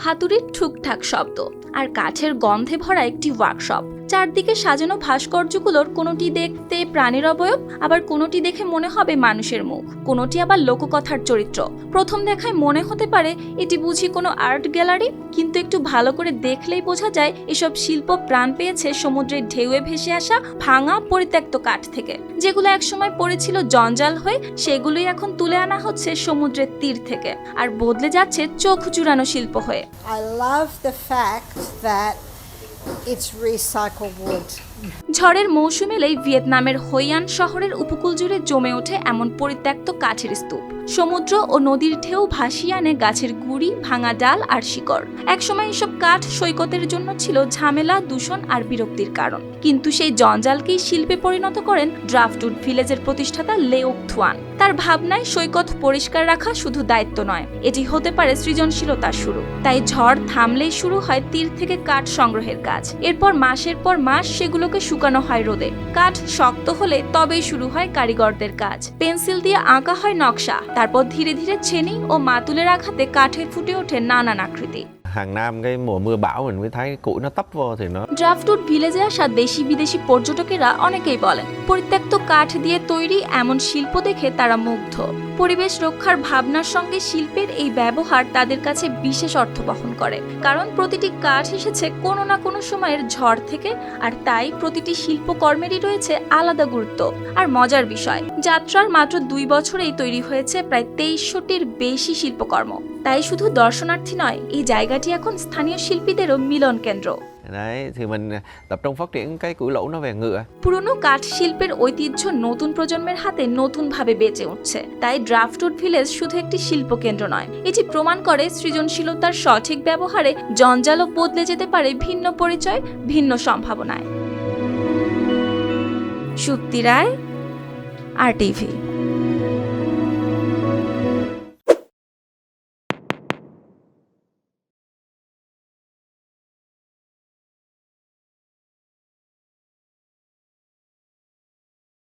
হাতুড়ির ঠুকঠাক শব্দ আর কাঠের গন্ধে ভরা একটি ওয়ার্কশপ চারদিকে সাজানো ভাস্কর্যগুলোর কোনোটি দেখতে প্রাণের অবয়ব, আবার কোনোটি দেখে মনে হবে মানুষের মুখ। কোনোটি আবার লোককথার চরিত্র। প্রথম দেখায় মনে হতে পারে এটি বুঝি কোনো আর্ট গ্যালারি, কিন্তু একটু ভালো করে দেখলেই বোঝা যায় এসব শিল্প প্রাণ পেয়েছে সমুদ্রের ঢেউয়ে ভেসে আসা ভাঙা পরিত্যক্ত কাঠ থেকে। যেগুলো একসময় পড়েছিল জঞ্জাল হয়ে, সেগুলোই এখন তুলে আনা হচ্ছে সমুদ্রের তীর থেকে, আর বদলে যাচ্ছে চোখ জুড়ানো শিল্প হয়ে। I love the fact that it's recycled wood. ঝড়ের মৌসুম এলেই ভিয়েতনামের হইয়ান শহরের উপকূল জুড়ে জমে ওঠে এমন পরিত্যক্ত কাঠের স্তূপ। সমুদ্র ও নদীর ঢেউ ভাসিয়ে আনে গাছের গুড়ি, ভাঙা ডাল আর শিকড়। একসময় এসব কাঠ সৈকতের জন্য ছিল ঝামেলা, দূষণ আর বিরক্তির কারণ। কিন্তু সেই জঞ্জালকেই শিল্পে পরিণত করেন ড্রাফটউড ভিলেজের প্রতিষ্ঠাতা লেওক থুয়ান। তার ভাবনায় সৈকত পরিষ্কার রাখা শুধু দায়িত্ব নয়, এটি হতে পারে সৃজনশীলতার শুরু। তাই ঝড় থামলেই শুরু হয় তীর থেকে কাঠ সংগ্রহের কাজ। এরপর মাসের পর মাস সেগুলোকে শুকানো হয় রোদে। কাঠ শক্ত হলে তবেই শুরু হয় কারিগরদের কাজ। পেন্সিল দিয়ে আঁকা হয় নকশা। তারপর ধীরে ধীরে ছেনি ও মাতুলের আঘাতে কাঠে ফুটে ওঠে নানান আকৃতি। Hàng năm cái mùa mưa bão mình mới thấy cái củi nó tấp vô thì nó ড্রাফটউড ভিলেজে আসা দেশি বিদেশি পর্যটকেরা অনেকেই বলেন, পরিত্যক্ত কাঠ দিয়ে তৈরি এমন শিল্প দেখে তারা মুগ্ধ। পরিবেশ রক্ষার ভাবনার সঙ্গে শিল্পের এই ব্যবহার তাদের কাছে বিশেষ অর্থ বহন করে। কারণ প্রতিটি কাঠ এসেছে কোনো না কোনো সময়ের ঝড় থেকে, আর তাই প্রতিটি শিল্পকর্মেরই রয়েছে আলাদা গুরুত্ব আর মজার বিষয়। যাত্রার মাত্র দুই বছরেই তৈরি হয়েছে প্রায় তেইশশোটির বেশি শিল্পকর্ম। তাই শুধু দর্শনার্থী নয়, এই জায়গাটি এখন স্থানীয় শিল্পীদেরও মিলন কেন্দ্র। Đấy thì mình tập trung phát triển cái củi nó về ngựa. পুরনো কাঠ শিল্পের ঐতিহ্য নতুন প্রজন্মের হাতে নতুনভাবে বেঁচে উঠছে। তাই ড্রাফটউড ভিলেজ শুধু একটি শিল্প কেন্দ্র নয় এটি প্রমাণ করে সৃজনশীলতার সঠিক ব্যবহারে জঞ্জালও বদলে যেতে পারে ভিন্ন পরিচয় ভিন্ন সম্ভাবনায়। সুপ্তি রায় আর টিভি